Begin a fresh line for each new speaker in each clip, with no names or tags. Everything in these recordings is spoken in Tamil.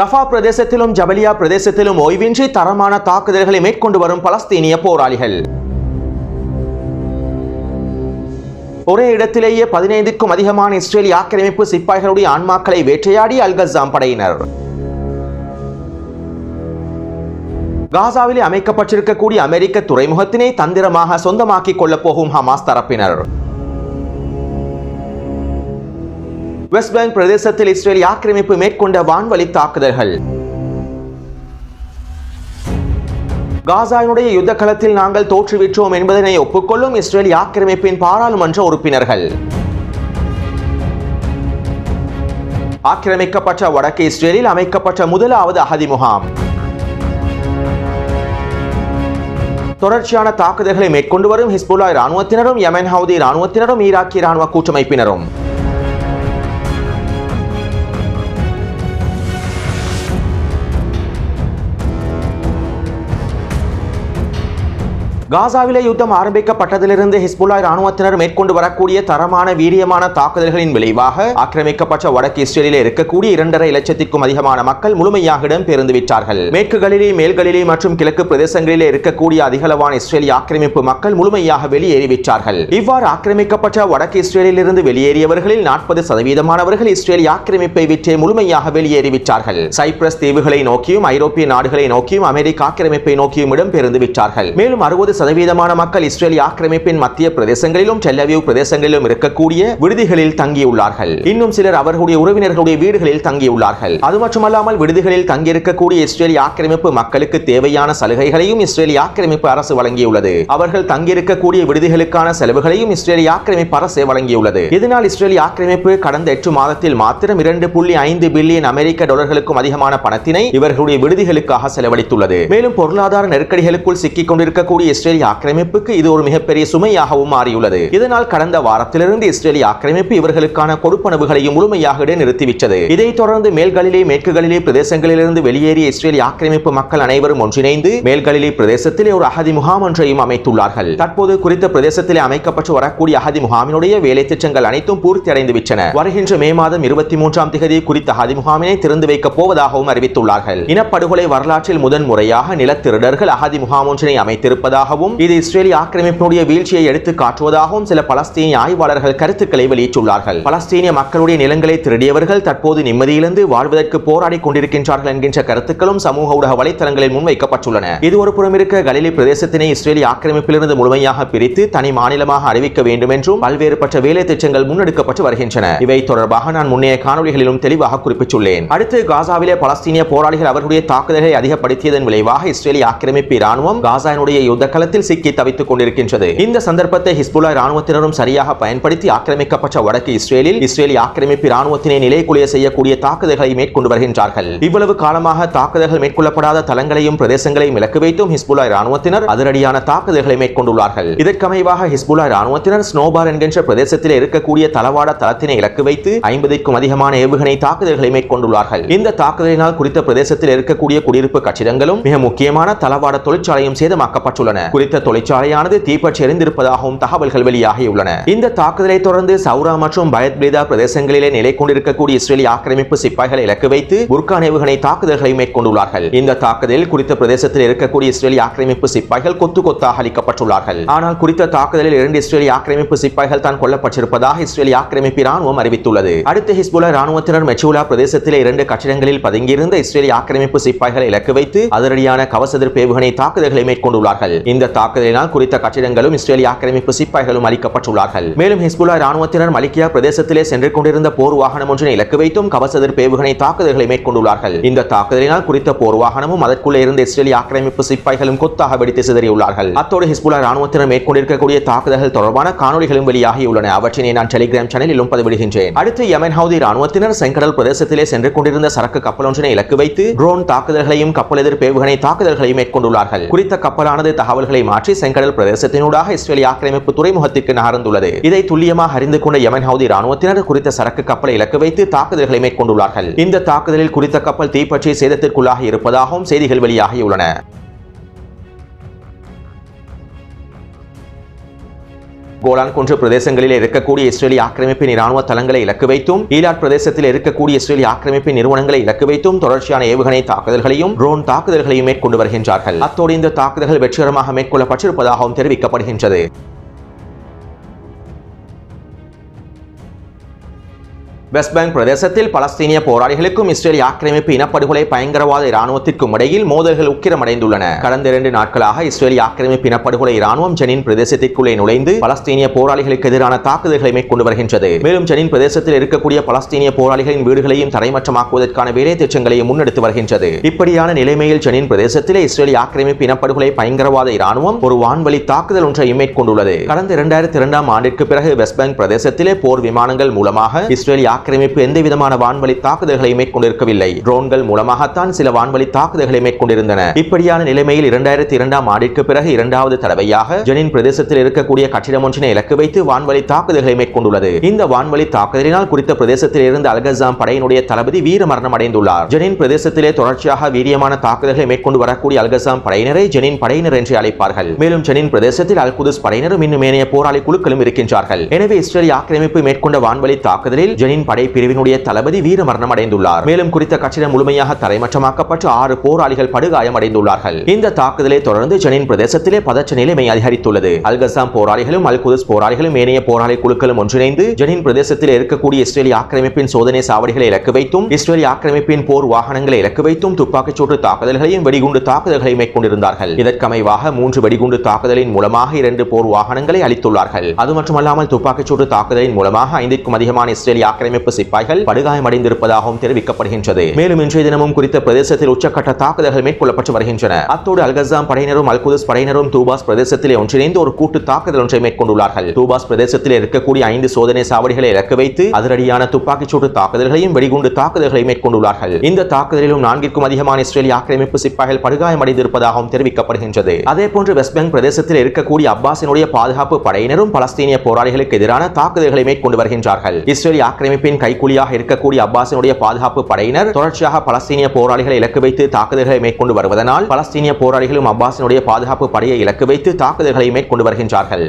ரஃபா பிரதேசத்திலும் ஜபலியா பிரதேசத்திலும் ஓய்வின்றி தரமான தாக்குதல்களை மேற்கொண்டு வரும் பலஸ்தீனிய போராளிகள். ஒரே இடத்திலேயே பதினைந்துக்கும் அதிகமான இஸ்ரேலி ஆக்கிரமிப்பு சிப்பாய்களுடைய ஆன்மாக்களை வேட்டையாடி அல்கசாம் படையினர். காசாவிலே அமைக்கப்பட்டிருக்கக்கூடிய அமெரிக்க துறைமுகத்தினை தந்திரமாக சொந்தமாக்கிக் கொள்ளப் போகும் ஹமாஸ் தரப்பினர். வெஸ்ட் பேங்க் பிரதேசத்தில் இஸ்ரேல் ஆக்கிரமிப்பு மேற்கொண்ட வான்வழி தாக்குதல்கள். காசாவினுடைய யுத்த களத்தில் நாங்கள் தோற்றுவிற்றோம் என்பதனை ஒப்புக்கொள்ளும் இஸ்ரேல் ஆக்கிரமிப்பின் பாராளுமன்ற உறுப்பினர்கள். ஆக்கிரமிக்கப்பட்ட வடக்கு இஸ்ரேலில் அமைக்கப்பட்ட முதலாவது அகதி முகாம். தொடர்ச்சியான தாக்குதல்களை மேற்கொண்டு வரும் ஹிஸ்புல்லா இராணுவத்தினரும் யமன் ஹவுதி இராணுவத்தினரும் ஈராக்கிய இராணுவ கூட்டமைப்பினரும். காசாவிலே யுத்தம் ஆரம்பிக்கப்பட்டதிலிருந்து ஹிஸ்புல்லா இராணுவத்தினர் மேற்கொண்டு வரக்கூடிய தரமான வீரியமான தாக்குதல்களின் விளைவாக ஆக்கிரமிக்கப்பட்ட வடக்கு இஸ்ரேலிலே இருக்கக்கூடிய இரண்டரை லட்சத்திற்கும் அதிகமான மக்கள் முழுமையாக இடம்பெயர்ந்து விட்டார்கள். மேற்கு கலிலே மேல்கலிலே மற்றும் கிழக்கு பிரதேசங்களிலே இருக்கக்கூடிய அதிகளவான இஸ்ரேலிய ஆக்கிரமிப்பு மக்கள் முழுமையாக வெளியேறிவிட்டார்கள். இவ்வாறு ஆக்கிரமிக்கப்பட்ட வடக்கு இஸ்ரேலில் இருந்து வெளியேறியவர்களில் நாற்பது சதவீதமானவர்கள் இஸ்ரேலிய ஆக்கிரமிப்பை விற்றே முழுமையாக வெளியேறிவிட்டார்கள். சைப்ரஸ் தீவுகளை நோக்கியும் ஐரோப்பிய நாடுகளை நோக்கியும் அமெரிக்க ஆக்கிரமிப்பை நோக்கியும் இடம்பெயர்ந்து விட்டார்கள். மேலும் அறுபது சதவீதமான மக்கள் இஸ்ரேலிய ஆக்கிரமிப்பின் மத்திய பிரதேசங்களிலும் டெல்லவியூ பிரதேசங்களிலும் இருக்கக்கூடிய விடுதிகளில் தங்கியுள்ளார்கள். இன்னும் சிலர் அவர்களுடைய உறவினர்களுடைய வீடுகளில் தங்கியுள்ளார்கள். அது மட்டுமல்லாமல் விடுதிகளில் தங்கியிருக்கக்கூடிய இஸ்ரேலிய ஆக்கிரமிப்பு மக்களுக்கு தேவையான சலுகைகளையும் இஸ்ரேலிய ஆக்கிரமிப்பு அரசு வழங்கியுள்ளது. அவர்கள் தங்கியிருக்கக்கூடிய விடுதிகளுக்கான செலவுகளையும் இஸ்ரேலிய ஆக்கிரமிப்பு அரசு வழங்கியுள்ளது. இதனால் இஸ்ரேலிய ஆக்கிரமிப்பு கடந்த எட்டு மாதத்தில் மாத்திரம் இரண்டு புள்ளி ஐந்து பில்லியன் அமெரிக்க டாலர்களுக்கும் அதிகமான பணத்தினை இவர்களுடைய விடுதிகளுக்காக செலவழித்துள்ளது. மேலும் பொருளாதார நெருக்கடிகளுக்குள் சிக்கிக் கொண்டிருக்கக்கூடிய இஸ்ரேலிய ஆக்கிரமிப்புக்கு இது ஒரு மிகப்பெரிய சுமையாகவும் மாறியுள்ளது. இதனால் கடந்த வாரத்திலிருந்து இஸ்ரேலிய ஆக்கிரமிப்பு இவர்களுக்கான கொடுப்பனவுகளையும் முழுமையாக நிறுத்திவிட்டது இதைத் தொடர்ந்து மேல்களிலே மேற்குகளிலே பிரதேசங்களிலிருந்து வெளியேறிய இஸ்ரேலிய ஆக்கிரமிப்பு மக்கள் அனைவரும் ஒன்றிணைந்து மேல்களிலே பிரதேசத்திலே ஒரு அகதி முகாம் ஒன்றையும் அமைத்துள்ளார்கள். தற்போது குறித்த பிரதேசத்திலே அமைக்கப்பட்டு வரக்கூடிய அகதி முகாமினுடைய வேலை திட்டங்கள் அனைத்தும் பூர்த்தி அடைந்து விட்டன வருகின்ற மே மாதம் இருபத்தி மூன்றாம் திகதி குறித்த அகதி முகாமினை திறந்து வைக்கப் போவதாகவும் அறிவித்துள்ளார்கள். இனப்படுகொலை வரலாற்றில் முதன் முறையாக நிலத்திருடர்கள் அகதி முகாம் ஒன்றினை அமைத்திருப்பதாக அமைத்திருப்பதாகவும் இது இஸ்ரேலிய ஆக்கிரமிப்பினுடைய வீழ்ச்சியை எடுத்து காட்டுவதாகவும் சில பலஸ்தீனிய ஆய்வாளர்கள் கருத்துக்களை வெளியிட்டுள்ளார்கள். பலஸ்தீனிய மக்களுடைய நிலங்களை திருடியவர்கள் தற்போது நிம்மதியிலிருந்து வாழ்வதற்கு போராடி கொண்டிருக்கின்றார்கள் என்கின்ற கருத்துக்களும் சமூக ஊடக வலைத்தளங்களில் முன்வைக்கப்பட்டுள்ளன. இது ஒரு புறம் இருக்க கலிலி பிரதேசத்தினை இஸ்ரேலிய ஆக்கிரமிப்பிலிருந்து முழுமையாக பிரித்து தனி மாநிலமாக அறிவிக்க வேண்டும் என்றும் பல்வேறுபட்ட வேலை திட்டங்கள் முன்னெடுக்கப்பட்டு வருகின்றன. இவை தொடர்பாக நான் முன்னைய காணொலிகளிலும் தெளிவாக குறிப்பிட்டுள்ளேன். அடுத்து காசாவிலே பலஸ்தீனிய போராளிகள் அவர்களுடைய தாக்குதலை அதிகப்படுத்தியதன் விளைவாக இஸ்ரேலிய ஆக்கிரமிப்பு இராணுவம் காசாவினுடைய யுத்த களத்தில் சிக்கி தவித்துக் கொண்டிருக்கின்றது. இந்த சந்தர்ப்பத்தை ஹிஸ்புல்லா இராணுவத்தினரும் சரியாக பயன்படுத்தி ஆக்கிரமிக்கப்பட்ட வடக்கு இஸ்ரேலில் இஸ்ரேலிய ஆக்கிரமிப்பு இராணுவத்தினை நிலைக்குலைய செய்யக்கூடிய தாக்குதல்களை மேற்கொண்டு வருகின்றார்கள். இவ்வளவு காலமாக தாக்குதல்கள் மேற்கொள்ளப்படாத தளங்களையும் பிரதேசங்களையும் இலக்கு வைத்தும் ஹிஸ்புல்லா இராணுவத்தினர் அதிரடியான தாக்குதல்களை மேற்கொண்டுள்ளார்கள். இதற்கமைவாக ஹிஸ்புல்லா இராணுவத்தினர் ஸ்னோபார் என்கின்ற பிரதேசத்தில் இருக்கக்கூடிய தளவாட தளத்தினை இலக்கு வைத்து ஐம்பதுக்கும் அதிகமான ஏவுகணை தாக்குதல்களை மேற்கொண்டுள்ளார்கள். இந்த தாக்குதலினால் குறித்த பிரதேசத்தில் இருக்கக்கூடிய குடியிருப்பு கட்டிடங்களும் மிக முக்கியமான தளவாட தொழிற்சாலையும் சேதமாக்கப்பட்டுள்ளன. குறித்த தொழிற்சாலையானது தீப்பற்றி எரிந்திருப்பதாகவும் தகவல்கள் வெளியாகியுள்ளன. இந்த தாக்குதலை தொடர்ந்து சௌரா மற்றும் பயத்பிரேதா பிரதேசங்களிலே நிலை கொண்டிருக்கக்கூடிய இஸ்ரேலிய ஆக்கிரமிப்பு சிப்பாய்களை இலக்கு வைத்து புர்கான் ஏவுகணை தாக்குதல்களை மேற்கொண்டுள்ளார்கள். இந்த தாக்குதலில் குறித்த பிரதேசத்தில் இருக்கக்கூடிய இஸ்ரேலிய ஆக்கிரமிப்பு சிப்பாய்கள் கொத்து கொத்தாக அளிக்கப்பட்டுள்ளார்கள். ஆனால் குறித்த தாக்குதலில் இரண்டு இஸ்ரேலிய ஆக்கிரமிப்பு சிப்பாய்கள் தான் கொல்லப்பட்டிருப்பதாக இஸ்ரேலிய ஆக்கிரமிப்பு ராணுவம் அறிவித்துள்ளது. அடுத்து ஹிஸ்புல்லா ராணுவத்தினர் மெச்சூலா பிரதேசத்திலே இரண்டு கட்டிடங்களில் பதுங்கியிருந்த இஸ்ரேலிய ஆக்கிரமிப்பு சிப்பாய்களை இலக்கு வைத்து அதிரடியான கவச எதிர்ப்பு ஏவுகணை தாக்குதல்களை மேற்கொண்டுள்ளார்கள். இந்த தாக்குதலினால் குறித்த கட்டிடங்களும் இஸ்ரேலிய ஆக்கிரமிப்பு சிப்பாய்களும் அளிக்கப்பட்டுள்ளார்கள் மேலும் ஹிஸ்புல்லா ராணுவத்தினர் மலிக்கியா பிரதேசத்திலே சென்று கொண்டிருந்த போர் வாகனம் ஒன்றினை இலக்கு வைத்தும் கவசதிர் பேவுகணை தாக்குதல்களை மேற்கொண்டுள்ளார்கள். இந்த தாக்குதலினால் குறித்த போர் வாகனமும் அதற்குள்ளே இருந்த இஸ்ரேலிய ஆக்கிரமிப்பு சிப்பாய்களும் கொத்தாக வெடித்து சிதறியுள்ளார்கள். அத்தோடு ஹிஸ்புல்லா ராணுவத்தினர் மேற்கொண்டிருக்கக்கூடிய தாக்குதல்கள் தொடர்பான காணொலிகளும் வெளியாகியுள்ளன. அவற்றினை நான் டெலிகிராம் சேனலிலும் பதிவிடுகின்றேன். அடுத்து யமன் ஹவுதி ராணுவத்தினர் செங்கடல் பிரதேசத்திலே சென்று கொண்டிருந்த சரக்கு கப்பல் ஒன்றினை இலக்கு வைத்து ட்ரோன் தாக்குதல்களையும் கப்பல் எதிர்ப்பு ஏவுகணை தாக்குதல்களையும் மேற்கொண்டுள்ளார்கள். குறித்த கப்பலானது தகவல்களை மாற்றி செங்கடல் பிரதேசத்தினூடாக இஸ்ரேலிய ஆக்கிரமிப்பு துறைமுகத்திற்கு நகர்ந்துள்ளது. இதை துல்லியமாக அறிந்து கொண்ட யமன் ஹவுதி ராணுவத்தினர் குறித்த சரக்கு கப்பலை இலக்கு வைத்து தாக்குதல்களை மேற்கொண்டுள்ளார்கள். இந்த தாக்குதலில் குறித்த கப்பல் தீப்பற்றி சேதத்திற்குள்ளாக இருப்பதாகவும் செய்திகள் வெளியாகியுள்ளன. கோலான் குன்று பிரதேசங்களில் இருக்கக்கூடிய இஸ்ரேலிய ஆக்கிரமிப்பின் இராணுவ தளங்களை இலக்கு வைத்தும் ஈலாட் பிரதேசத்தில் இருக்கக்கூடிய இஸ்ரேலிய ஆக்கிரமிப்பின் நிறுவனங்களை இலக்கு வைத்தும் தொடர்ச்சியான ஏவுகணை தாக்குதல்களையும் ட்ரோன் தாக்குதல்களையும் மேற்கொண்டு வருகின்றார்கள். அத்தோடு இந்த தாக்குதல்கள் வெற்றிகரமாக மேற்கொள்ளப்பட்டிருப்பதாகவும் தெரிவிக்கப்படுகின்றது. வெஸ்ட் பேங்க் பிரதேசத்தில் பலஸ்தீனிய போராளிகளுக்கும் இஸ்ரேல் ஆக்கிரமிப்பு இனப்படுகொலை பயங்கரவாத இராணுவத்திற்கும் இடையில் மோதல்கள் உக்கிரமடைந்துள்ளன. கடந்த இரண்டு நாட்களாக இஸ்ரேல் ஆக்கிரமிப்பு இனப்படுகொலை இராணுவம் ஜெனின் பிரதேசத்திற்குள்ளே நுழைந்து பலஸ்தீனிய போராளிகளுக்கு எதிரான தாக்குதல்களை மேற்கொண்டு வருகின்றது. மேலும் ஜெனின் பிரதேசத்தில் இருக்கக்கூடிய பலஸ்தீனிய போராளிகளின் வீடுகளையும் தரைமட்டமாக்குவதற்கான வேலை திட்டங்களையும் முன்னெடுத்து வருகின்றது. இப்படியான நிலைமையில் ஜெனின் பிரதேசத்திலே இஸ்ரேல் ஆக்கிரமிப்பு இனப்படுகொலை பயங்கரவாத இராணுவம் ஒரு வான்வழி தாக்குதல் ஒன்றையும் மேற்கொண்டுள்ளது. கடந்த இரண்டாயிரத்தி இரண்டாம் ஆண்டிற்கு பிறகு வெஸ்ட் பேங்க் பிரதேசத்திலே போர் விமானங்கள் மூலமாக இஸ்ரேலிய ஆக்கிரமிப்பு எந்த விதமான வான்வழி தாக்குதல்களை மேற்கொண்டிருக்கவில்லை. ட்ரோன்கள் மூலமாகத்தான் சில வான்வழி தாக்குதல்களை மேற்கொண்டிருந்தன. இப்படியான நிலைமையில் இரண்டாயிரத்தி இரண்டாம் ஆண்டிற்கு பிறகு இரண்டாவது தடவையாக ஜெனின் பிரதேசத்தில் இருக்கக்கூடிய கட்டிடம் ஒன்றினை இலக்கு வைத்து வான்வழி தாக்குதல்களை மேற்கொண்டுள்ளது. இந்த வான்வழி தாக்குதலினால் குறித்த பிரதேசத்தில் இருந்து அல்கசாம் படையினுடைய தளபதி வீர மரணம் அடைந்துள்ளார். ஜெனின் பிரதேசத்திலே தொடர்ச்சியாக வீரியமான தாக்குதல்களை மேற்கொண்டு வரக்கூடிய அல்கசாம் படையினரை ஜெனின் படையினர் என்று அழைப்பார்கள். மேலும் ஜெனின் பிரதேசத்தில் அல் குதுஸ் படையினரும் இன்னும் ஏனைய போராளி குழுக்களும் இருக்கின்றார்கள். எனவே இஸ்ரேல் ஆக்கிரமிப்பு மேற்கொண்ட வான்வழி தாக்குதலில் ஜெனின் படை பிரிவினுடைய தளபதி வீரமரணம் அடைந்துள்ளார் மேலும் குறித்த கட்டிடம் முழுமையாக தரைமட்டமாக்கப்பட்டு ஆறு போராளிகள் படுகாயம் அடைந்துள்ளார்கள் இந்த தாக்குதலை தொடர்ந்து ஜெனின் பிரதேசத்திலே பதற்ற நிலைமை அதிகரித்துள்ளது. அல்கசாம் போராளிகளும் அல் குதுஸ் போராளிகளும் ஏனைய போராளி குழுக்களும் ஒன்றிணைந்து ஜெனின் பிரதேசத்தில் இருக்கக்கூடிய இஸ்ரேலிய ஆக்கிரமிப்பின் சோதனை சாவடிகளை இலக்கு வைத்தும் இஸ்ரேலிய ஆக்கிரமிப்பின் போர் வாகனங்களை இலக்கு வைத்தும் துப்பாக்கிச்சூட்டு தாக்குதல்களையும் வெடிகுண்டு தாக்குதல்களையும் மேற்கொண்டிருந்தார்கள். இதற்கமைவாக மூன்று வெடிகுண்டு தாக்குதலின் மூலமாக இரண்டு போர் வாகனங்களை அளித்துள்ளார்கள் அது மட்டுமல்லாமல் துப்பாக்கிச்சூட்டு தாக்குதலின் மூலமாக ஐந்திற்கும் அதிகமான இஸ்ரேலிய ஆக்கிரமிப்பு சிப்பாய்கள் படுகாயமடைந்திருப்பதாகவும் தெரிவிக்கப்படுகின்றது. மேலும் இன்றைய தினமும் குறித்த பிரதேசத்தில் உச்சக்கட்ட தாக்குதல்கள் மேற்கொள்ளப்பட்டு வருகின்றன. அத்தோடு அல்கசாம் படையினரும் அல்குதஸ் படையினரும் தூபாஸ் பிரதேசத்திலே ஒன்றிணைந்து ஒரு கூட்டு தாக்குதல் ஒன்றை மேற்கொண்டுள்ளார்கள். தூபாஸ் பிரதேசத்தில் இருக்கக்கூடிய ஐந்து சோதனை சாவடிகளை இலக்கு வைத்து அதிரடியான துப்பாக்கிச்சூட்டு தாக்குதல்களையும் வெடிகுண்டு தாக்குதல்களை மேற்கொண்டுள்ளார்கள். இந்த தாக்குதலிலும் நான்கிற்கும் அதிகமான இஸ்ரேலிய ஆக்கிரமிப்பு சிப்பாய்கள் படுகாயமடைந்திருப்பதாகவும் தெரிவிக்கப்படுகின்றது. அதே போன்று வெஸ்ட் பேங்க் பிரதேசத்தில் இருக்கக்கூடிய அப்பாஸினுடைய பாதுகாப்பு படையினரும் பலஸ்தீனிய போராளிகளுக்கு எதிரான தாக்குதல்களை மேற்கொண்டு வருகின்றார்கள். இஸ்ரேலிய ஆக்கிரமிப்பு அமைப்பின் கைக்கூலியாக இருக்கக்கூடிய அப்பாசினுடைய பாதுகாப்பு படையினர் தொடர்ச்சியாக பலஸ்தீனிய போராளிகளை இலக்கு வைத்து தாக்குதல்களை மேற்கொண்டு வருவதனால் பலஸ்தீனிய போராளிகளும் அப்பாசினுடைய பாதுகாப்பு படையை இலக்கு வைத்து தாக்குதல்களை மேற்கொண்டு வருகின்றார்கள்.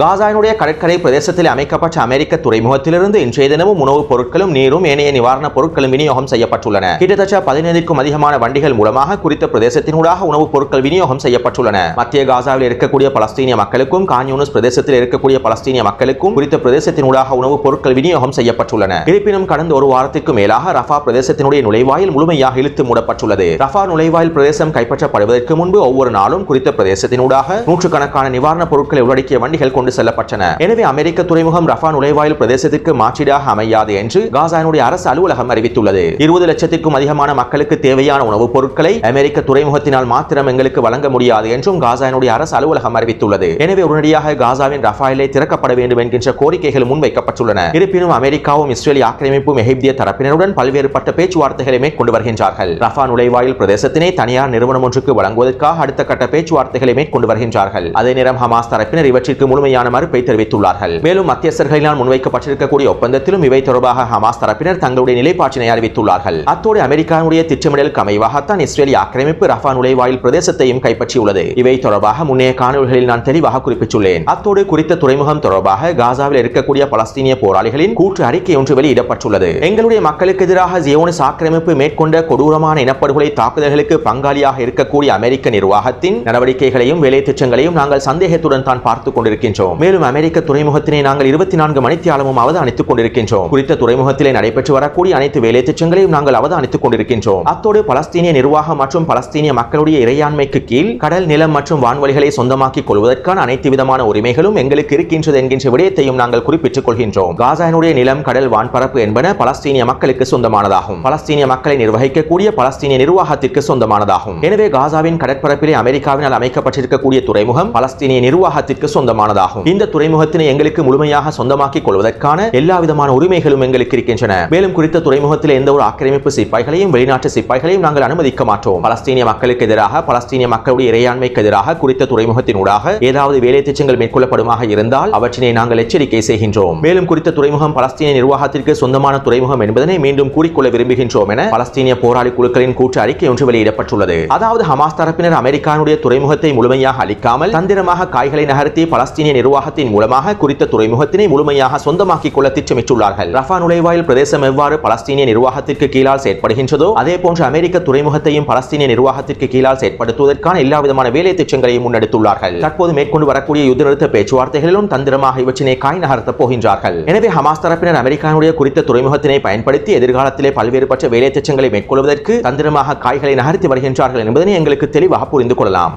காசாவினுடைய கடற்கரை பிரதேசத்தில் அமைக்கப்பட்ட அமெரிக்க துறைமுகத்திலிருந்து இன்றைய தினமும் உணவுப் பொருட்களும் நீரும் ஏனைய நிவாரணப் பொருட்களும் விநியோகம் செய்யப்பட்டுள்ளன. கிட்டத்தட்ட பதினைந்துக்கும் அதிகமான வண்டிகள் மூலமாக குறித்த பிரதேசத்தினூடாக உணவுப் பொருட்கள் விநியோகம் செய்யப்பட்டுள்ளன. மத்திய காசாவில் இருக்கக்கூடிய பலஸ்தீனிய மக்களுக்கும் கான்யூனஸ் பிரதேசத்தில் இருக்கக்கூடிய பலஸ்தீனிய மக்களுக்கும் குறித்த பிரதேசத்தினூடாக உணவுப் பொருட்கள் விநியோகம் செய்யப்பட்டுள்ளன. இருப்பினும் கடந்த ஒரு வாரத்திற்கு மேலாக ரஃபா பிரதேசத்தினுடைய நுழைவாயில் முழுமையாக இழுத்து மூடப்பட்டுள்ளது. ரஃபா நுழைவாயில் பிரதேசம் கைப்பற்றப்படுவதற்கு முன்பு ஒவ்வொரு நாளும் குறித்த பிரதேசத்தினூடாக நூற்றுக்கணக்கான நிவாரணப் பொருட்களை உள்ளடக்கிய வண்டிகள் கொண்டு கொண்டு செல்லப்பட்டன. எனவே அமெரிக்க துறைமுகம் ரஃபா நுழைவாயில் பிரதேசத்திற்கு மாற்றீடாக அமையாது என்று காசானுடைய அரசு அலுவலகம் அறிவித்துள்ளது. இருபது லட்சத்திற்கும் அதிகமான மக்களுக்கு தேவையான உணவுப் பொருட்களை அமெரிக்க துறைமுகத்தினால் மாத்திரம் எங்களுக்கு வழங்க முடியாது என்றும் காசானுடைய அரசு அலுவலகம் அறிவித்துள்ளது. எனவே உடனடியாக காசாவின் ரஃபாயிலே திறக்கப்பட வேண்டும் என்கின்ற கோரிக்கைகள் முன்வைக்கப்பட்டுள்ளன. இருப்பினும் அமெரிக்காவும் இஸ்ரேல் ஆக்கிரமிப்பும் எகிப்திய தரப்பினருடன் பல்வேறுபட்ட பேச்சுவார்த்தைகளை மேற்கொண்டு வருகின்றார்கள். ரஃபா நுழைவாயில் பிரதேசத்தினை தனியார் நிறுவனம் ஒன்றுக்கு வழங்குவதற்காக அடுத்த கட்ட பேச்சுவார்த்தைகளை மேற்கொண்டு வருகின்றார்கள். அதே நேரம் ஹமாஸ் தரப்பினர் இவற்றிற்கு முழுமையாக முழுமையான மறுப்பை தெரிவித்துள்ளார்கள் மேலும் மத்தியஸ்தர்களினால் முன்வைக்கப்பட்டிருக்கக்கூடிய ஒப்பந்தத்திலும் இவை தொடர்பாக ஹமாஸ் தரப்பினர் தங்களுடைய நிலைப்பாட்டினை அறிவித்துள்ளார்கள். அத்தோடு அமெரிக்காவுடைய திட்டமிடலுக்கு அமைவாகத்தான் இஸ்ரேலிய ஆக்கிரமிப்பு ரஃபா நுழைவாயில் பிரதேசத்தையும் கைப்பற்றியுள்ளது. இவை தொடர்பாக முன்னைய காணொலிகளில் நான் தெளிவாக குறிப்பிட்டுள்ளேன். அத்தோடு குறித்த துறைமுகம் தொடர்பாக காசாவில் இருக்கக்கூடிய பலஸ்தீனிய போராளிகளின் கூற்று அறிக்கை ஒன்று வெளியிடப்பட்டுள்ளது. எங்களுடைய மக்களுக்கு எதிராக ஜியோனிஸ் ஆக்கிரமிப்பு மேற்கொண்ட கொடூரமான இனப்படுகொலை தாக்குதல்களுக்கு பங்காளியாக இருக்கக்கூடிய அமெரிக்க நிர்வாகத்தின் நடவடிக்கைகளையும் வேலை திட்டங்களையும் நாங்கள் சந்தேகத்துடன் தான் பார்த்துக் கொண்டிருக்கின்றோம். வருகின்றோம் மேலும் அமெரிக்க துறைமுகத்தினை நாங்கள் இருபத்தி நான்கு மணித்தியாலமும் அவதானித்துக் கொண்டிருக்கின்றோம். குறித்த துறைமுகத்திலே நடைபெற்று வரக்கூடிய அனைத்து வேலை திட்டங்களையும் நாங்கள் அவதானித்துக் கொண்டிருக்கின்றோம். அத்தோடு பலஸ்தீனிய நிர்வாகம் மற்றும் பலஸ்தீனிய மக்களுடைய இறையாண்மைக்கு கீழ் கடல் நிலம் மற்றும் வான்வழிகளை சொந்தமாக்கிக் கொள்வதற்கான அனைத்து விதமான உரிமைகளும் எங்களுக்கு இருக்கின்றது என்கின்ற விடயத்தையும் நாங்கள் குறிப்பிட்டுக் கொள்கின்றோம். காசாயினுடைய நிலம் கடல் வான்பரப்பு என்பன பலஸ்தீனிய மக்களுக்கு சொந்தமானதாகும். பலஸ்தீனிய மக்களை நிர்வகிக்கக்கூடிய பலஸ்தீனிய நிர்வாகத்திற்கு சொந்தமானதாகும். எனவே காசாவின் கடற்பரப்பிலே அமெரிக்காவினால் அமைக்கப்பட்டிருக்கக்கூடிய துறைமுகம் பலஸ்தீனிய நிர்வாகத்திற்கு சொந்தமானதாகும். ஆகும் இந்த துறைமுகத்தினை எங்களுக்கு முழுமையாக சொந்தமாக்கிக் கொள்வதற்கான எல்லா விதமான உரிமைகளும் எங்களுக்கு இருக்கின்றன. மேலும் குறித்த துறைமுகத்தில் எந்த ஒரு ஆக்கிரமிப்பு சிப்பாய்களையும் வெளிநாட்டு சிப்பாய்களையும் நாங்கள் அனுமதிக்க மாட்டோம். பலஸ்தீனிய மக்களுக்கு எதிராக பலஸ்தீனிய மக்களுடைய இறையாண்மைக்கு எதிராக குறித்த துறைமுகத்தினூடாக ஏதாவது வேலை திட்டங்கள் மேற்கொள்ளப்படுமாக இருந்தால் அவற்றினை நாங்கள் எச்சரிக்கை செய்கின்றோம். மேலும் குறித்த துறைமுகம் பலஸ்தீன நிர்வாகத்திற்கு சொந்தமான துறைமுகம் என்பதனை மீண்டும் கூறிக்கொள்ள விரும்புகின்றோம் என பலஸ்தீனிய போராளி குழுக்களின் கூட்டு அறிக்கை ஒன்று வெளியிடப்பட்டுள்ளது. அதாவது ஹமாஸ் தரப்பினர் அமெரிக்கானுடைய துறைமுகத்தை முழுமையாக அளிக்காமல் தந்திரமாக காய்களை நகர்த்தி பலஸ்தீனிய நிர்வாகத்தின் மூலமாக குறித்த துறைமுகத்தினை முழுமையாக சொந்தமாக்கிக் கொள்ள திட்டமிட்டுள்ளார்கள். ரஃபா நுழைவாயில் பிரதேசம் எவ்வாறு பலஸ்தீனிய நிர்வாகத்திற்கு கீழால் செயற்படுகின்றதோ அதே போன்று அமெரிக்க துறைமுகத்தையும் பலஸ்தீனிய நிர்வாகத்திற்கு கீழால் செயற்படுத்துவதற்கான எல்லா விதமான வேலை திட்டங்களையும் முன்னெடுத்துள்ளார்கள். தற்போது மேற்கொண்டு வரக்கூடிய யுத்த நிறுத்த பேச்சுவார்த்தைகளிலும் தந்திரமாக இவற்றினை காய் நகர்த்தப் போகின்றார்கள். எனவே ஹமாஸ் தரப்பினர் அமெரிக்கானுடைய குறித்த துறைமுகத்தினை பயன்படுத்தி எதிர்காலத்திலே பல்வேறுபட்ட வேலை திட்டங்களை மேற்கொள்வதற்கு தந்திரமாக காய்களை நகர்த்தி வருகின்றார்கள் என்பதனை எங்களுக்கு தெளிவாக புரிந்து கொள்ளலாம்.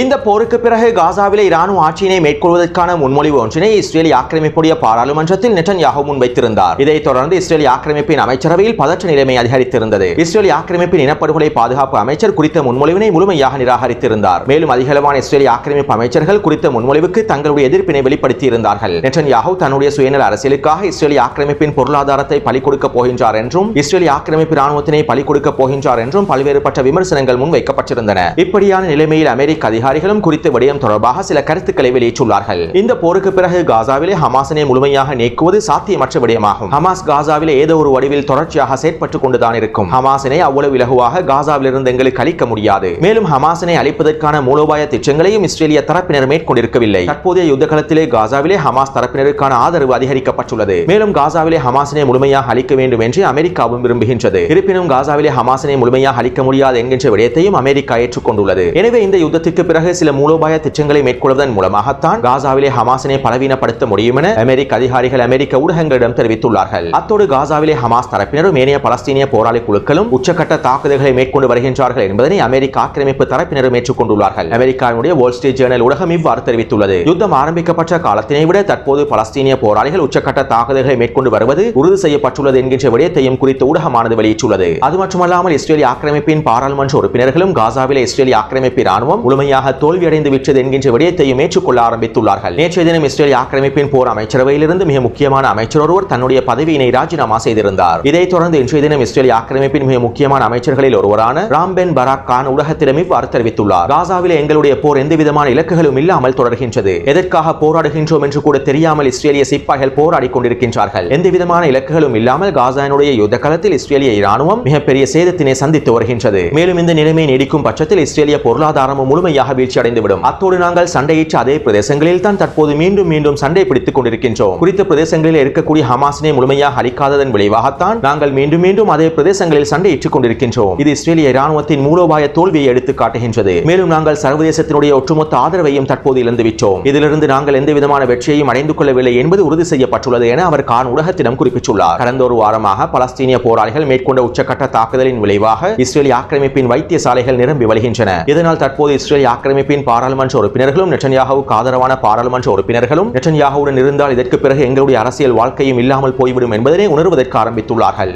இந்த போருக்கு பிறகு காசாவிலே இராணுவ ஆட்சியினை மேற்கொள்வதற்கான முன்மொழிவு ஒன்றினை இஸ்ரேலி ஆக்கிரமிப்புடைய பாராளுமன்றத்தில் நெட்டன்யாகு முன்வைத்திருந்தார். இதைத் தொடர்ந்து இஸ்ரேலி ஆக்கிரமிப்பின் அமைச்சரவையில் பதற்ற நிலைமை அதிகரித்திருந்தது. இஸ்ரேலி ஆக்கிரமிப்பின் இனப்படுகொலை பாதுகாப்பு அமைச்சர் குறித்த முன்மொழிவினை முழுமையாக நிராகரித்திருந்தார். மேலும் அதிகளவான இஸ்ரேலி ஆக்கிரமிப்பு அமைச்சர்கள் குறித்த முன்மொழிவுக்கு தங்களுடைய எதிர்ப்பினை வெளிப்படுத்தியிருந்தார்கள். நெட்டன்யாகு தன்னுடைய சுயநல அரசியலுக்காக இஸ்ரேலி ஆக்கிரமிப்பின் பொருளாதாரத்தை பலி கொடுக்க போகின்றார் என்றும் இஸ்ரேலி ஆக்கிரமிப்பு ராணுவத்தினை பலி கொடுக்க போகின்றார் என்றும் பல்வேறுபட்ட விமர்சனங்கள் முன்வைக்கப்பட்டிருந்தன. இப்படியான நிலைமையில் அமெரிக்க அதிகாரிகளும் குறித்த விடயம் தொடர்பாக சில கருத்துக்களை வெளியிட்டுள்ளார்கள். இந்த போருக்கு பிறகு காசாவிலே ஹமாஸினை முழுமையாக நீக்குவது சாத்தியமற்ற விடயமாகும். ஹமாஸ் காசாவிலே ஏதோ ஒரு வடிவில் தொடர்ச்சியாக செயற்பட்டுக் கொண்டுதான் இருக்கும். ஹமாஸினை அவ்வளவு இலகுவாக காசாவிலிருந்து எங்களுக்கு அளிக்க முடியாது. மேலும் ஹமாஸினை அளிப்பதற்கான மூலோபாய திட்டங்களையும் இஸ்ரேலிய தரப்பினர் மேற்கொண்டிருக்கவில்லை. தற்போதைய யுத்த களத்திலே காசாவிலே ஹமாஸ் தரப்பினருக்கான ஆதரவு அதிகரிக்கப்பட்டுள்ளது. மேலும் காசாவிலே ஹமாஸினை முழுமையாக அளிக்க வேண்டும் என்று அமெரிக்காவும் விரும்புகின்றது. இருப்பினும் காசாவிலே ஹமாஸினை முழுமையாக அளிக்க முடியாது என்கின்ற விடயத்தையும் அமெரிக்கா ஏற்றுக்கொண்டுள்ளது. எனவே இந்த யுத்தத்திற்கு பிறகு சில மூலோபாய திட்டங்களை மேற்கொள்வதன் மூலமாகத்தான் காசாவிலே ஹமாஸினை பலவீனப்படுத்த முடியும் என அமெரிக்க அதிகாரிகள் அமெரிக்க ஊடகங்களிடம் தெரிவித்துள்ளார்கள். அத்தோடு காசாவிலே ஹமாஸ் தரப்பினரும் ஏனைய பலஸ்தீனிய போராளி குழுக்களும் உச்சக்கட்ட தாக்குதல்களை மேற்கொண்டு வருகின்றார்கள் என்பதனை அமெரிக்க ஆக்கிரமிப்பு தரப்பினரும் ஏற்றுக்கொண்டுள்ளார்கள். அமெரிக்காவினுடைய வால் ஸ்ட்ரீட் ஜேர்னல் ஊடகம் இவ்வாறு தெரிவித்துள்ளது. யுத்தம் ஆரம்பிக்கப்பட்ட காலத்தினை விட தற்போது பலஸ்தீனிய போராளிகள் உச்சக்கட்ட தாக்குதல்களை மேற்கொண்டு வருவது உறுதி செய்யப்பட்டுள்ளது என்கின்ற விடயத்தையும் குறித்து ஊடகமானது வெளியிட்டுள்ளது. அது மட்டுமல்லாமல் இஸ்ரேலிய ஆக்கிரமிப்பின் பாராளுமன்ற உறுப்பினர்களும் காசாவிலே இஸ்ரேலிய ஆக்கிரமிப்பு ராணுவம் முழுமையாக தோல்வியடைந்து விட்டது என்கின்ற விடயத்தையும் ஏற்றுக்கொள்ள ஆரம்பித்துள்ளார்கள். நேற்றைய தினம் இஸ்ரேல் ஆக்கிரமிப்பின் போர் அமைச்சரவையிலிருந்து மிக முக்கியமான அமைச்சர் ஒருவர் தன்னுடைய பதவியினை ராஜினாமா செய்திருந்தார். இதைத் தொடர்ந்து இன்றைய தினம் இஸ்ரேல் ஆக்கிரமிப்பின் மிக முக்கியமான அமைச்சர்களில் ஒருவரான ராம்பென் பராக் கான் ஊடகத்திடம் இவ்வாறு தெரிவித்துள்ளார். காசாவில் எங்களுடைய போர் எந்தவிதமான இலக்குகளும் இல்லாமல் தொடர்கின்றது. எதற்காக போராடுகின்றோம் என்று கூட தெரியாமல் இஸ்ரேலிய சிப்பாய்கள் போராடி கொண்டிருக்கின்றார்கள். எந்தவிதமான இலக்குகளும் இல்லாமல் காசானுடைய யுத்த களத்தில் இஸ்ரேலிய இராணுவம் மிகப்பெரிய சேதத்தினை சந்தித்து வருகின்றது. மேலும் இந்த நிலைமை நீடிக்கும் பட்சத்தில் இஸ்ரேலிய பொருளாதாரமும் முழுமையாக வீழ்ச்சி அடைந்துவிடும் அத்தோடு நாங்கள் சண்டையிட்ட அதே பிரதேசங்களில் தான் தற்போது மீண்டும் மீண்டும் சண்டை பிடித்துக் கொண்டிருக்கின்றோம். குறித்த பிரதேசங்களில் இருக்கக்கூடிய ஹமாஸினை முழுமையாக அளிக்காததன் விளைவாகத்தான் நாங்கள் மீண்டும் மீண்டும் அதே பிரதேசங்களில் சண்டையிட்டுக் கொண்டிருக்கின்றோம். இது இஸ்ரேலிய இராணுவத்தின் மூலோபாய தோல்வியை எடுத்து காட்டுகின்றது. மேலும் நாங்கள் சர்வதேசத்தினுடைய ஒட்டுமொத்த ஆதரவையும் தற்போது இழந்துவிட்டோம். இதிலிருந்து நாங்கள் எந்த விதமான வெற்றியையும் அடைந்து கொள்ளவில்லை என்பது உறுதி செய்யப்பட்டுள்ளது என அவர் கான் ஊடகத்திடம் குறிப்பிட்டுள்ளார். கடந்த ஒரு வாரமாக பலஸ்தீனிய போராளிகள் மேற்கொண்ட உச்சக்கட்ட தாக்குதலின் விளைவாக இஸ்ரேலிய ஆக்கிரமிப்பின் வைத்தியசாலைகள் நிரம்பி வருகின்றன இதனால் தற்போது இஸ்ரேலிய ஆக்கிரமிப்பின் பாராளுமன்ற உறுப்பினர்களும் நெட்டன்யாகவுக்கு ஆதரவான பாராளுமன்ற உறுப்பினர்களும் நெட்டன்யாகவுடன் இருந்தால் இதற்கு பிறகு எங்களுடைய அரசியல் வாழ்க்கையும் இல்லாமல் போய்விடும் என்பதனை உணர்வதற்கு ஆரம்பித்துள்ளார்கள்.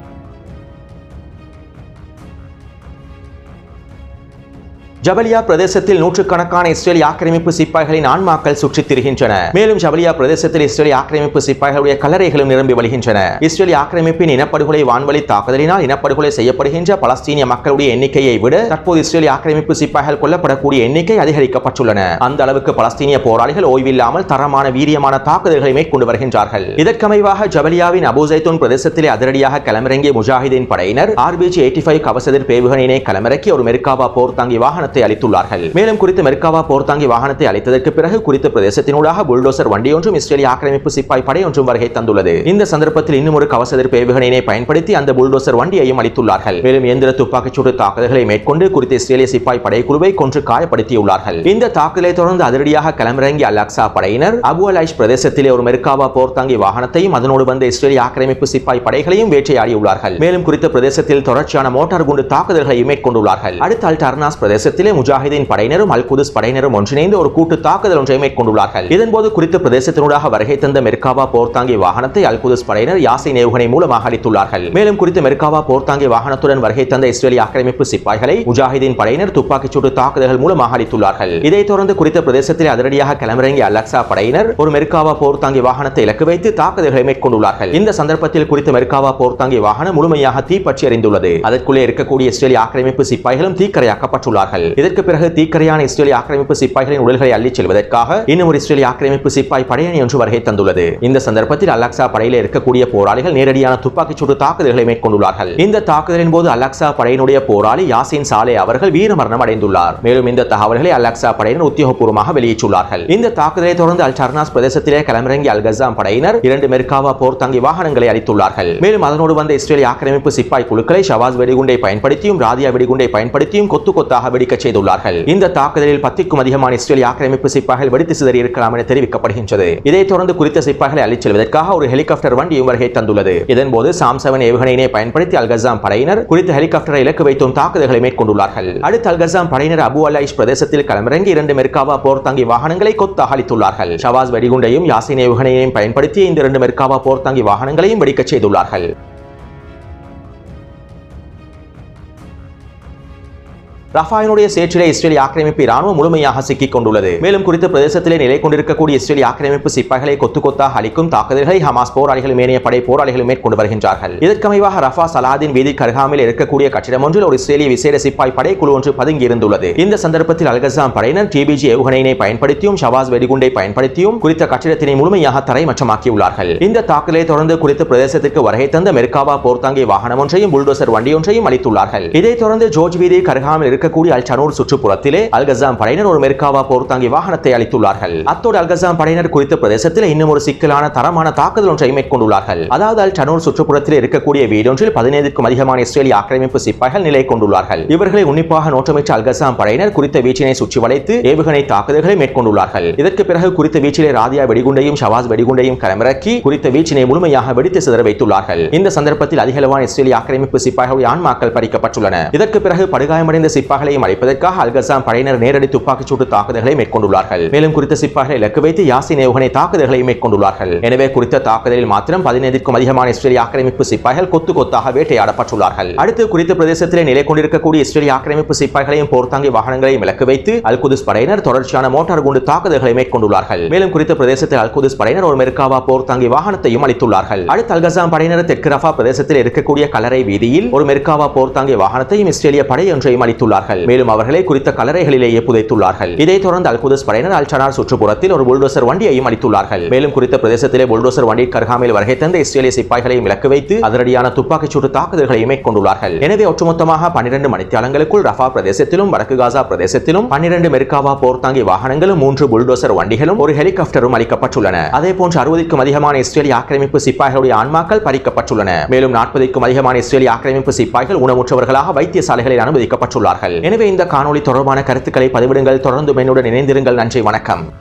ஜபலியா பிரதேசத்தில் நூற்றுக்கணக்கான இஸ்ரேலிய ஆக்கிரமிப்பு சிப்பாய்களின் ஆன்மாக்கள் சுற்றித் திரிகின்றன. மேலும் ஜபலியா பிரதேசத்தில் இஸ்ரேலிய ஆக்கிரமிப்பு சிப்பாய்களுடைய கல்லறைகளும் நிரம்பி வழிகின்றன. இஸ்ரேலிய ஆக்கிரமிப்பின் இனப்படுகொலை வான்வழி தாக்குதலினால் இனப்படுகொலை செய்யப்படுகின்ற பலஸ்தீனிய மக்களுடைய எண்ணிக்கையை விட தற்போது இஸ்ரேலிய ஆக்கிரமிப்பு சிப்பாய்கள் கொல்லப்படக்கூடிய எண்ணிக்கை அதிகரிக்கப்பட்டுள்ளன. அந்த அளவுக்கு பலஸ்தீனிய போராளிகள் ஓய்வில்லாமல் தரமான வீரியமான தாக்குதல்களை மேற்கொண்டு வருகின்றார்கள். இதற்கமைவாக ஜபலியாவின் அபுசைத்தூன் பிரதேசத்திலே அதிரடியாக களமிறங்கிய முஜாஹிதீன் படையினர் ஆர்பிஜி எயிட்டி ஃபைவ் கவசதிர் பேவுகணையினை களமிறக்கி ஒரு மெர்காவா போர் தாங்கி வாகன வாகனத்தை அளித்துள்ளார்கள். மேலும் குறித்த மெர்காவா போர்த்தாங்கி வாகனத்தை அளித்ததற்கு பிறகு குறித்த பிரதேசத்தினூடாக புல்டோசர் வண்டியொன்றும் இஸ்ரேலிய ஆக்கிரமிப்பு சிப்பாய் படையொன்றும் வருகை தந்துள்ளது. இந்த சந்தர்ப்பத்தில் இன்னும் ஒரு கவசதிர் பேவுகணையினை பயன்படுத்தி அந்த புல்டோசர் வண்டியையும் அளித்துள்ளார்கள். மேலும் இயந்திர துப்பாக்கிச்சூடு தாக்குதல்களை மேற்கொண்டு குறித்த இஸ்ரேலிய சிப்பாய் படைக்குழுவை கொன்று காயப்படுத்தியுள்ளார்கள். இந்த தாக்குதலை தொடர்ந்து அதிரடியாக களமிறங்கிய அல் படையினர் அபு அலைஷ் பிரதேசத்திலே ஒரு மெர்காவா போர்த்தாங்கி வாகனத்தையும் அதனோடு வந்த இஸ்ரேலிய ஆக்கிரமிப்பு சிப்பாய் படைகளையும் வேட்டையாடியுள்ளார்கள். மேலும் குறித்த பிரதேசத்தில் தொடர்ச்சியான மோட்டார் குண்டு தாக்குதல்களை மேற்கொண்டுள்ளார்கள். அடுத்த அல் டர்னாஸ் பிரதேசத்தில் பிரதேசத்திலே முஜாஹிதீன் படையினரும் அல் குதிஸ் படையினரும் ஒன்றிணைந்து ஒரு கூட்டு தாக்குதல் ஒன்றை மேற்கொண்டுள்ளார்கள். இதன்போது குறித்த பிரதேசத்தினூடாக வருகை தந்த மெர்காவா போர்த்தாங்கி வாகனத்தை அல் குதிஸ் படையினர் யாசை ஏவுகணை மூலமாக அளித்துள்ளார்கள் மேலும் குறித்த மெர்காவா போர்த்தாங்கி வாகனத்துடன் வருகை தந்த இஸ்ரேலிய ஆக்கிரமிப்பு சிப்பாய்களை முஜாஹிதீன் படையினர் துப்பாக்கிச் சூட்டு தாக்குதல்கள் மூலமாக அளித்துள்ளார்கள் இதைத் தொடர்ந்து குறித்த பிரதேசத்தில் அதிரடியாக களமிறங்கிய அலக்சா படையினர் ஒரு மெர்காவா போர்த்தாங்கி வாகனத்தை இலக்கு வைத்து தாக்குதல்களை மேற்கொண்டுள்ளார்கள். இந்த சந்தர்ப்பத்தில் குறித்த மெர்காவா போர்த்தாங்கி வாகனம் முழுமையாக தீப்பற்றி அறிந்துள்ளது அதற்குள்ளே இருக்கக்கூடிய இஸ்ரேலிய ஆக்கிரமிப்பு சிப்பாய்களும் தீக்கரையாக்கப்பட்டுள்ளார்கள். இதற்கு பிறகு தீக்கரையான இஸ்ரேலிய ஆக்கிரமிப்பு சிப்பாய்களின் உடல்களை அள்ளிச் செல்வதற்காக இன்னும் ஒரு இஸ்ரேலிய ஆக்கிரமிப்பு சிப்பாய் படையணி ஒன்று வருகை தந்துள்ளது. இந்த சந்தர்ப்பத்தில் அலக்சா படையில் இருக்கக்கூடிய போராளிகள் நேரடியான துப்பாக்கிச் சூடு தாக்குதல்களை மேற்கொண்டுள்ளார்கள். இந்த தாக்குதலின் போது அலக்சா படையினுடைய போராளி யாசின் சாலே அவர்கள் வீரமரணம் அடைந்துள்ளார். மேலும் இந்த தகவல்களை அலக்சா படையினர் உத்தியோகபூர்வமாக வெளியிட்டுள்ளார்கள். இந்த தாக்குதலை தொடர்ந்து அல் சர்னாஸ் பிரதேசத்திலே களமிறங்கிய அல் கசாம் படையினர் இரண்டு மெர்காவா போர் தங்கி வாகனங்களை அளித்துள்ளார்கள். மேலும் அதனோடு வந்த இஸ்ரேலிய ஆக்கிரமிப்பு சிப்பாய் குழுக்களை ஷவாஸ் வெடிகுண்டை பயன்படுத்தியும் ராதியா வெடிகுண்டை பயன்படுத்தியும் கொத்து கொத்தாக செய்துள்ளார்கள். இந்த தாக்குதலில் பத்திற்கும் அதிகமான இஸ்ரேலிய ஆக்கிரமிப்பு சிப்பாய்கள் வெடித்து சிதறி இருக்கலாம் என தெரிவிக்கப்படுகின்றது. இதைத் தொடர்ந்து குறித்த சிப்பாய்களை அள்ளிச் செல்வதற்காக ஒரு ஹெலிகாப்டர் வண்டியும் வருகை தந்துள்ளது. இதன்போது சாம் செவன் ஏவுகணையினை பயன்படுத்தி அல்கசாம் படையினர் குறித்த ஹெலிகாப்டரை இலக்கு வைத்தும் தாக்குதல்களை மேற்கொண்டுள்ளார்கள். அடுத்து அல்கசாம் படையினர் அபு அலைஷ் பிரதேசத்தில் களமிறங்கி இரண்டு மெர்காவா போர் தங்கி வாகனங்களை கொத்தாக அளித்துள்ளார்கள் ஷவாஸ் வெடிகுண்டையும் யாசின் ஏவுகணையையும் பயன்படுத்தி இந்த இரண்டு மெர்காவா போர் தங்கி வாகனங்களையும் வெடிக்கச் செய்துள்ளார்கள். ரஃபாயினுடைய சேற்றிலே இஸ்ரேலிய ஆக்கிரமிப்பு இராணுவம் முழுமையாக சிக்கிக் கொண்டுள்ளது மேலும் குறித்த பிரதேசத்திலே நிலை கொண்டிருக்கக்கூடிய இஸ்ரேலிய ஆக்கிரமிப்பு சிப்பாய்களை கொத்து கொத்தாக அளிக்கும் தாக்குதல்களை ஹமாஸ் போராளிகள் மேனிய படை போராளிகள் மேற்கொண்டு வருகின்றார்கள். இதற்கமைவாக ரஃபா சலாதின் வீதி கருகாமில் இருக்கக்கூடிய கட்டிடம் ஒன்றில் ஒரு இஸ்ரேலிய விசேட சிப்பாய் படை குழு ஒன்று பதுங்கி இருந்துள்ளது இந்த சந்தர்ப்பத்தில் அல்கசாம் படையினர் டிபிஜி ஏவுகணையினை பயன்படுத்தியும் ஷவாஸ் வெடிகுண்டை பயன்படுத்தியும் குறித்த கட்டிடத்தினை முழுமையாக தரைமற்றமாக்கியுள்ளார்கள். இந்த தாக்குதலை தொடர்ந்து குறித்த பிரதேசத்திற்கு வருகை தந்த மெர்காவா போர்த்தாங்கி வாகனம் ஒன்றையும் புல்டோசர் வண்டி ஒன்றையும் அளித்துள்ளார்கள். இதைத் தொடர்ந்து ஜோர்ஜ் வீதி கருகாமில் இருக்கக்கூடிய அல் சனூர் சுற்றுப்புறத்திலே அல்கசாம் படையினர் ஒரு மெர்காவா போர் தாங்கி வாகனத்தை அளித்துள்ளார்கள். அத்தோடு அல்கசாம் படையினர் குறித்த பிரதேசத்தில் இன்னும் ஒரு சிக்கலான தரமான தாக்குதல் ஒன்றை மேற்கொண்டுள்ளார்கள். அதாவது அல் சனூர் சுற்றுப்புறத்தில் இருக்கக்கூடிய வீடொன்றில் பதினைந்துக்கும் அதிகமான இஸ்ரேலிய ஆக்கிரமிப்பு சிப்பாய்கள் நிலை கொண்டுள்ளார்கள். இவர்களை உன்னிப்பாக நோட்டமிட்ட அல்கசாம் படையினர் குறித்த வீச்சினை சுற்றி வளைத்து ஏவுகணை தாக்குதல்களை மேற்கொண்டுள்ளார்கள். இதற்கு பிறகு குறித்த வீச்சிலே ராதியா வெடிகுண்டையும் ஷவாஸ் வெடிகுண்டையும் களமிறக்கி குறித்த வீச்சினை முழுமையாக வெடித்து சிதற வைத்துள்ளார்கள். இந்த சந்தர்ப்பத்தில் அதிகளவான இஸ்ரேலிய ஆக்கிரமிப்பு சிப்பாய்களுடைய ஆன்மாக்கள் பறிக்கப்பட்டுள்ளன. இதற்கு பிறகு படுகாயமடைந்த சிப்பாய் சிப்பாய்களையும் அழிப்பதற்காக அல்கசாம் படையினர் நேரடி துப்பாக்கிச் சூட்டு தாக்குதல்களை மேற்கொண்டுள்ளார்கள். மேலும் குறித்த சிப்பாய்களை இலக்கு வைத்து யாசின் ஏவுகணை தாக்குதல்களை மேற்கொண்டுள்ளார்கள். எனவே குறித்த தாக்குதலில் மாத்திரம் பதினைந்திற்கும் அதிகமான இஸ்ரேலிய ஆக்கிரமிப்பு சிப்பாய்கள் கொத்து கொத்தாக வேட்டையாடப்பட்டுள்ளார்கள். அடுத்து குறித்த பிரதேசத்திலே நிலை கொண்டிருக்கக்கூடிய இஸ்ரேலிய ஆக்கிரமிப்பு சிப்பாய்களையும் போர்த்தாங்கி வாகனங்களையும் இலக்கு வைத்து அல் குதுஸ் படையினர் தொடர்ச்சியான மோட்டார் குண்டு தாக்குதல்களை மேற்கொண்டுள்ளார்கள். மேலும் குறித்த பிரதேசத்தில் அல் குதுஸ் படையினர் ஒரு மெர்காவா போர்த்தாங்கி வாகனத்தையும் அளித்துள்ளார்கள் அடுத்து அல்கசாம் படையினர் தெற்கு ரஃபா பிரதேசத்தில் இருக்கக்கூடிய கலரை வீதியில் ஒரு மெர்காவா போர்த்தாங்கி வாகனத்தையும் இஸ்ரேலிய படை ஒன்றையும் அளித்துள்ளார்கள் மேலும் அவர்களை குறித்த கலரைகளிலேயே புதைத்துள்ளார்கள். இதைத் தொடர்ந்து அல்குதஸ் படையினர் அல்சனார் சுற்றுப்புறத்தில் ஒரு புல்டோசர் வண்டியையும் அளித்துள்ளார்கள் மேலும் குறித்த பிரதேசத்திலே புல்டோசர் வண்டி கர்காமில் வருகை தந்த இஸ்ரேலிய சிப்பாய்களையும் இலக்கு வைத்து அதிரடியான துப்பாக்கிச் சூட்டு தாக்குதல்களையும் மேற்கொண்டுள்ளார்கள். எனவே ஒட்டுமொத்தமாக பன்னிரண்டு மணித்தியாலங்களுக்குள் ரஃபா பிரதேசத்திலும் வடக்கு காசா பிரதேசத்திலும் பன்னிரண்டு மெர்காவா போர்த்தாங்கி வாகனங்களும் மூன்று புல்டோசர் வண்டிகளும் ஒரு ஹெலிகாப்டரும் அளிக்கப்பட்டுள்ளன. அதே போன்று அறுபதுக்கும் அதிகமான இஸ்ரேலிய ஆக்கிரமிப்பு சிப்பாய்களுடைய ஆன்மாக்கள் பறிக்கப்பட்டுள்ளன. மேலும் நாற்பதுக்கும் அதிகமான இஸ்ரேலிய ஆக்கிரமிப்பு சிப்பாய்கள் உணவுற்றவர்களாக வைத்தியசாலைகளில் அனுமதிக்கப்பட்டுள்ளார்கள். எனவே இந்த காணொளி தொடர்பான கருத்துக்களை பதிவிடுங்கள். தொடர்ந்து என்னுடன் இணைந்திருங்கள். நன்றி வணக்கம்.